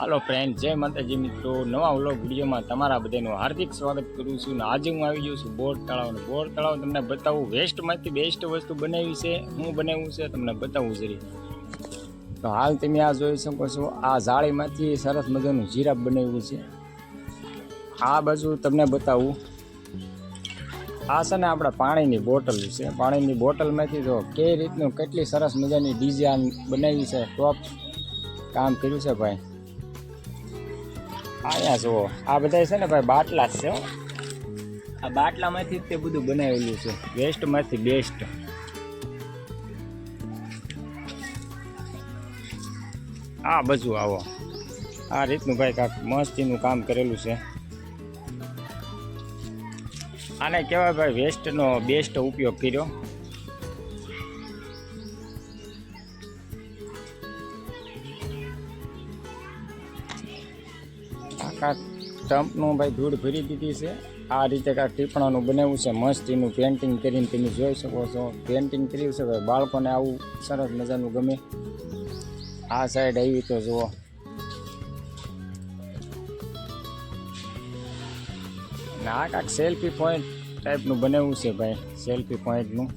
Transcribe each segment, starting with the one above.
હાલો friend જય માતાજી મિત્રો. નવા વ્લોગ વિડીયોમાં તમારા બધાનું હાર્દિક સ્વાગત કરું છું ને આજે હું આવી ગયો છું બોર તળાવ બોર તળાવ તમને બતાવું. વેસ્ટમાંથી બેસ્ટ વસ્તુ બનાવી છે, હું બનાવ્યું છે, તમને બતાવું જરી. તો હાલ તમે આ જોઈ શકો છો, આ જાળીમાંથી સરસ મજાનું જીરાપ બનાવ્યું છે. આ બાજુ તમને બતાવું. આ છે ને આપણે પાણીની બોટલ છે. પાણીની બોટલમાંથી જો કઈ રીતનું કેટલી સરસ મજાની ડિઝાઇન બનાવી છે. ટોપ કામ કર્યું છે ભાઈ. અહીંયા જુઓ. આ બધા છે ને ભાઈ બાટલા જ છે આ બાટલામાંથી તે બધું બનાવેલું છે. વેસ્ટમાંથી બેસ્ટ આ બાજુ આવો. આ રીતનું ભાઈ કાંક મસ્તીનું કામ કરેલું છે. આને કહેવાય ભાઈ વેસ્ટનો બેસ્ટ ઉપયોગ કર્યો. કાંક ટ્રમ્પનું ભાઈ ધૂળ ભરી દીધી છે. આ રીતે કાંક ટીપણાનું બનાવ્યું છે. મસ્ત એનું પેન્ટિંગ કરીને તમે જોઈ શકો છો. પેન્ટિંગ કર્યું છે ભાઈ. બાળકોને આવું સરસ મજાનું ગમે. આ સાઈડ આવી તો જુઓ. ને આ કાંક સેલ્ફી પોઈન્ટ ટાઈપનું બનાવ્યું છે ભાઈ. સેલ્ફી પોઈન્ટનું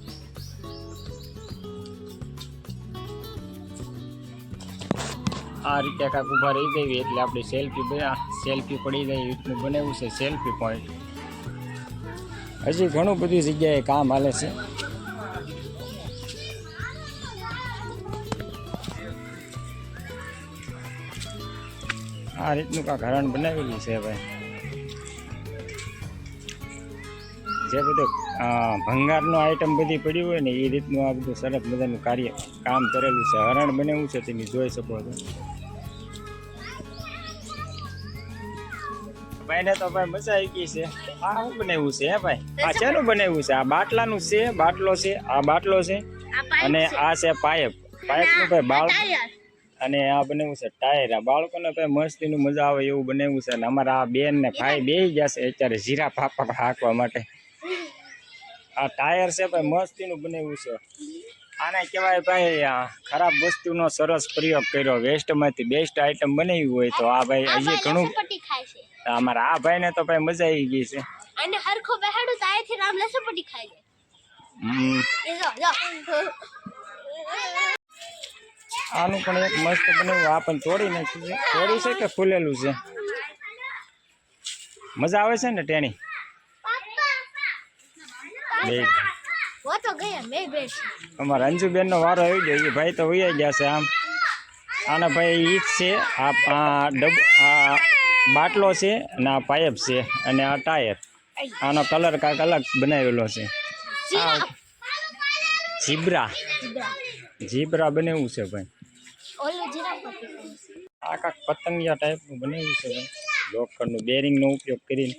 આ રીતે કાંક ઊભા રહી જઈએ એટલે આપણી સેલ્ફી બના સેલ્ફી પડી જાય, એ રીતનું બનાવ્યું છે સેલ્ફી પોઈન્ટ હજી ઘણું બધી જગ્યાએ કામ હાલે છે. આ રીતનું કાંક હરણ બનાવેલું છે ભાઈ. જે બધું ભંગારનું આઈટમ બધી પડી હોય ને, એ રીતનું આ બધું સરસ મજાનું કાર્ય કામ કરેલું છે. હરણ બનાવ્યું છે, તમે જોઈ શકો છો. ભાઈને તો ભાઈ મજા આવી ગઈ છે. આ શું બનાવ્યું છે હે ભાઈ? આ શેનું બનાવ્યું છે? આ બાટલાનું છે બાટલો છે આ બાટલો છે અને આ છે પાઇપ. પાઇપનું ભાઈ બાળક અને આ બનાવ્યું છે ટાયર. આ બાળકોને ભાઈ મસ્તીનું મજા આવે એવું બનાવ્યું છે. અને અમારા આ બેન ને ભાઈ બે ગયા છે અત્યારે જીરા ફાફા હાંકવા માટે. આ ટાયર છે ભાઈ મસ્તીનું બનાવ્યું છે. આને કહેવાય ભાઈ ખરાબ વસ્તુનો સરસ પ્રયોગ કર્યો. વેસ્ટમાંથી બેસ્ટ આઈટમ બનાવી હોય તો આ ભાઈ હજી ઘણું અમારા આ ભાઈને તો ભાઈ મજા આવી ગઈ છે. અને હરખો બેહાડું તો આયથી રામ લસપટી ખાય આનું પણ એક મસ્ત બનાવ્યું. આ પણ તોડી નાખ્યું છે. તોડી છે કે ફૂલેલું છે? મજા આવે છે ને ટેણી? અમારા અંજુબેન નો વારો આવી ગયો એ ભાઈ તો વૈયા ગયા છે આમ. આના ભાઈ ઈ જ છે આ ડબ આ બાટલો છે અને આ પાઇપ છે અને આ ટાયર. આનો કલર કાંક અલગ બનાવેલો છે. જીબ્રા જીબ્રા બનેવું છે ભાઈ. આ કાંક પતંગિયા ટાઈપનું બનેવું છે ભાઈ. લોખંડનું બેરિંગનો ઉપયોગ કરીને.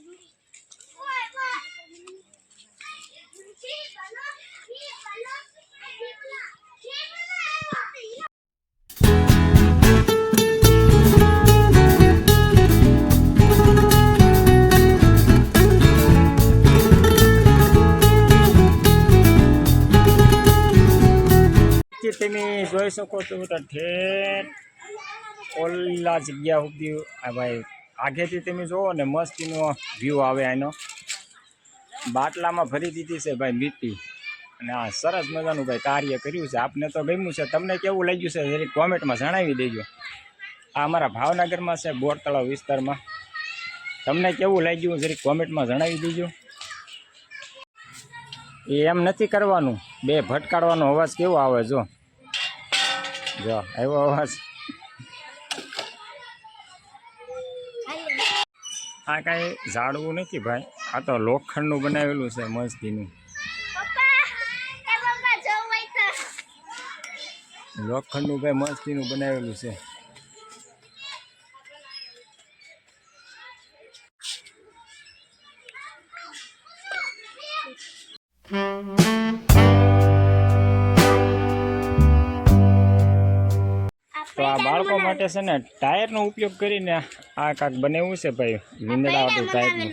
તમે જોઈ શકો છો તો ઠેર ઓલા જગ્યા સુધી આ ભાઈ આગેથી તમે જુઓ ને મસ્તીનો વ્યૂ આવે એનો બાટલામાં ભરી દીધી છે ભાઈ મીટી અને આ સરસ મજાનું ભાઈ કાર્ય કર્યું છે. આપને તો ગમ્યું છે. તમને કેવું લાગ્યું છે જરી કોમેન્ટમાં જણાવી દેજો. આ અમારા ભાવનગરમાં છે બોર તળાવ વિસ્તારમાં. તમને કેવું લાગ્યું જરી કોમેન્ટમાં જણાવી દેજો. એ એમ નથી કરવાનું. બે ભટકાડવાનો અવાજ કેવો આવે જો. જો આવ્યો અવાજ. આ કાંઈ ઝાડવું નથી ભાઈ. આ તો લોખંડનું બનાવેલું છે મસ્તીનું. નું એ પપ્પા જો વઈ તો. લોખંડનું ભાઈ મસ્તીનું બનાવેલું છે. આ બાળકો માટે છે ને ટાયરનો ઉપયોગ કરીને આ કાંક બનાવ્યું છે ભાઈ. લીંદડાવાળું ટાયરનું.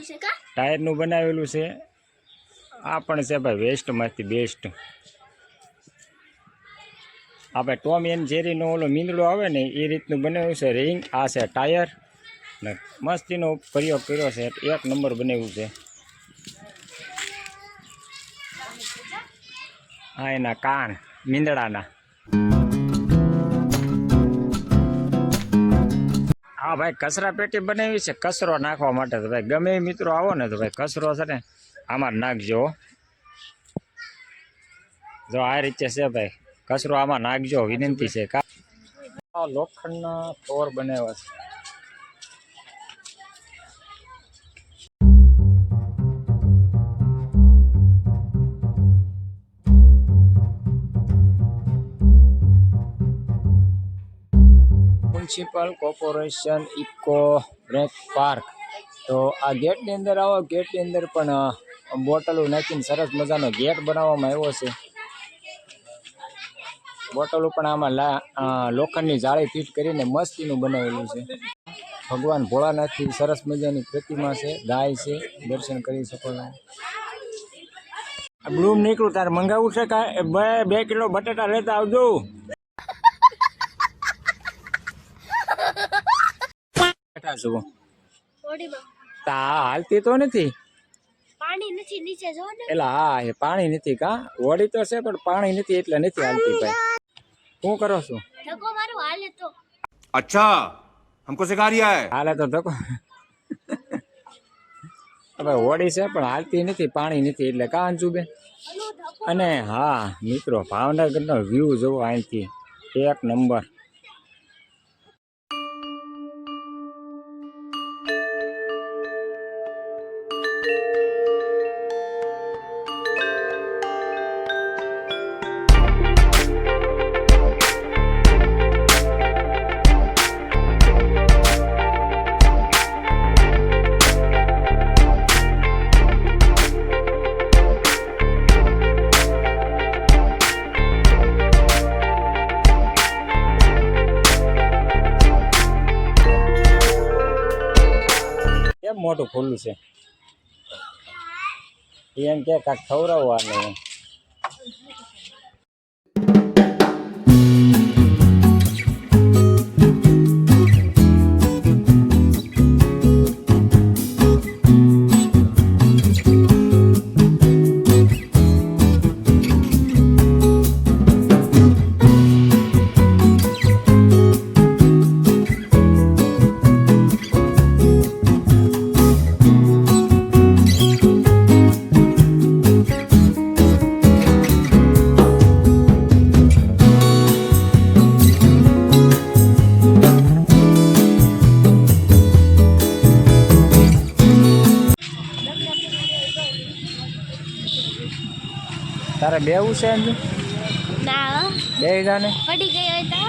ટાયરનું બનાવેલું છે. આ પણ છે ભાઈ વેસ્ટમાંથી બેસ્ટ આપણે ટોમ એન જેરીનો ઓલો મીંદડો આવે ને એ રીતનું બનાવ્યું છે રિંગ આ છે ટાયર. ને મસ્તીનો પ્રયોગ કર્યો છે. એક નંબર બનાવ્યું છે. હા એના કાન મીંદડાના. ભાઈ કચરા પેટી બનાવી છે, કચરો નાખવા માટે તો ભાઈ ગમે મિત્રો આવો ને તો ભાઈ કચરો છે ને આમાં નાખજો જો આ રીતે છે ભાઈ, કચરો આમાં નાખજો, વિનંતી છે. લોખંડના ફ્લોર બનાવ્યા છે. Municipal corporation eco break park. તો આ ગેટની અંદર આવો, ગેટની અંદર પણ બોટલો નાખીને સરસ મજાનો ગેટ બનાવવામાં આવ્યો છે. બોટલો પણ આમાં લોખંડની જાળી ફિટ કરીને મસ્તીનું બનાવેલું છે. ભગવાન ભોળાનાથની સરસ મજાની પ્રતિમા છે, ગાય છે, દર્શન કરી શકો છો. બ્લૂમ નીકળું તારે મંગાવવું છે કાંઈ? બે બે કિલો બટાટા લેતા આવજો. જુઓ. તા હાલતી તો નથી. પાણી નથી હા એ પાણી નથી કા? હોડી તો છે પણ પાણી નથી એટલે નથી હાલતી ભાઈ. શું કરો છો? હાલે તો. અચ્છા હમકો સિખા રહ્યા હે? હાલે તો ધક્કો. હવે હોડી છે પણ હાલતી નથી પાણી નથી એટલે કા અંજુબે અને હા મિત્રો ભાવનગરનો વ્યૂ જોવો અહીંથી. એક નંબર. કેમ મોટું ખુલ્લું છે? એમ કે કાંક ખવડાવવાનું. એમ તારે બેવું છે ના બે જાને પડી ગઈ હોય તો.